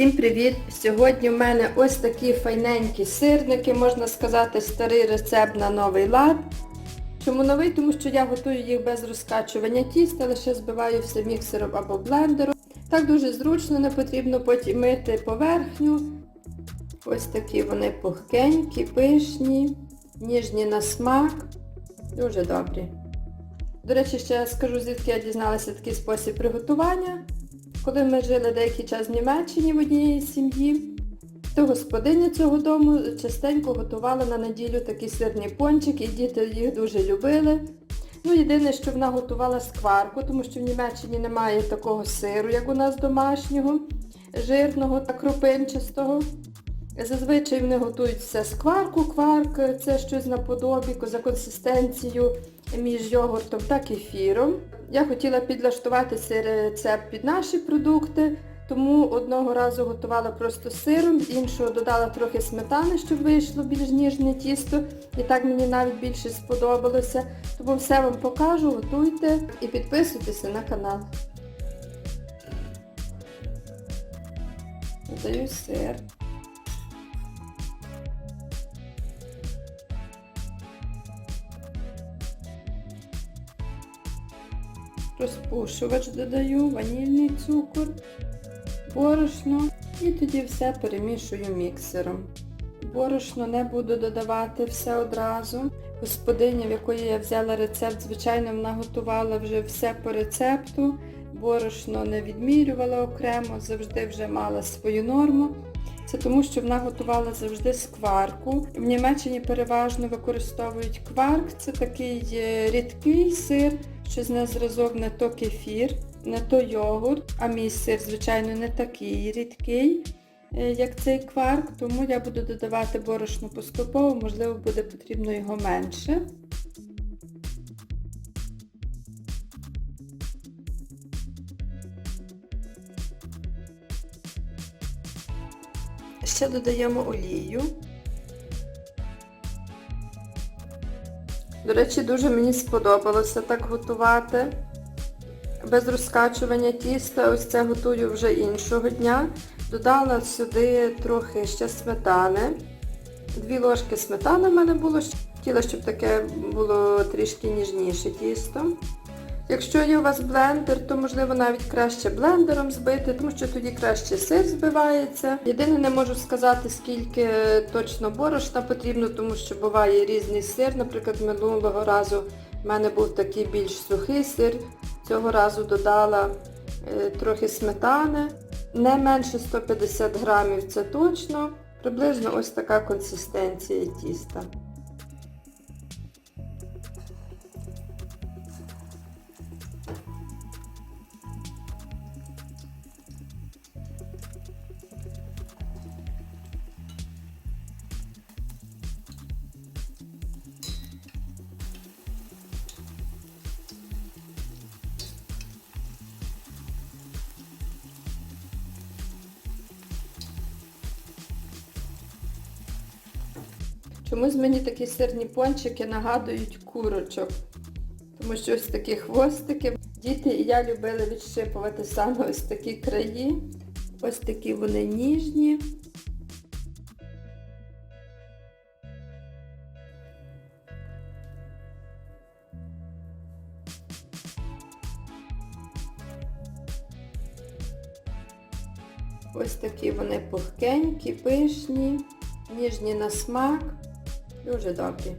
Всім привіт! Сьогодні в мене ось такі файненькі сирники, можна сказати, старий рецепт на новий лад. Чому новий? Тому що я готую їх без розкачування тіста, лише збиваю все міксером або блендером. Так дуже зручно, не потрібно потім мити поверхню. Ось такі вони пухкенькі, пишні, ніжні на смак. Дуже добрі. До речі, ще скажу, звідки я дізналася такий спосіб приготування. Коли ми жили деякий час в Німеччині в одній сім'ї, то господиня цього дому частенько готувала на неділю такі сирні пончики, і діти їх дуже любили. Ну, єдине, що вона готувала скварку, тому що в Німеччині немає такого сиру, як у нас домашнього, жирного та крупинчастого. Зазвичай вони готують все скварку, кварк, це щось наподобі, за консистенцією між йогуртом та кефіром. Я хотіла підлаштувати цей рецепт під наші продукти, тому одного разу готувала просто сиром, іншого додала трохи сметани, щоб вийшло більш ніжне тісто. І так мені навіть більше сподобалося. Тому все вам покажу, готуйте і підписуйтеся на канал. Додаю сир. Розпушувач додаю, ванільний цукор, борошно і тоді все перемішую міксером. Борошно не буду додавати все одразу. Господиня, в якої я взяла рецепт, звичайно, вона готувала вже все по рецепту. Борошно не відмірювала окремо, завжди вже мала свою норму. Це тому, що вона готувала завжди скварку. В Німеччині переважно використовують кварк. Це такий е, рідкий сир, що з нас зразок не то кефір, не то йогурт, а мій сир, звичайно, не такий рідкий, е, як цей кварк, тому я буду додавати борошно поступово, можливо, буде потрібно його менше. Ще додаємо олію. До речі, дуже мені сподобалося так готувати. Без розкачування тіста, ось це готую вже іншого дня. Додала сюди трохи ще сметани. Дві ложки сметани в мене було. Хотіла, щоб таке було трішки ніжніше тісто. Якщо є у вас блендер, то можливо навіть краще блендером збити, тому що тоді краще сир збивається. Єдине не можу сказати, скільки точно борошна потрібно, тому що буває різний сир. Наприклад, минулого разу в мене був такий більш сухий сир. Цього разу додала е, трохи сметани. Не менше 150 грамів це точно. Приблизно ось така консистенція тіста. Чомусь мені такі сирні пончики нагадують курочок. Тому що ось такі хвостики. Діти і я любили відщипувати саме ось такі краї. Ось такі вони ніжні. Ось такі вони пухкенькі, пишні, ніжні на смак. Дуже добрі.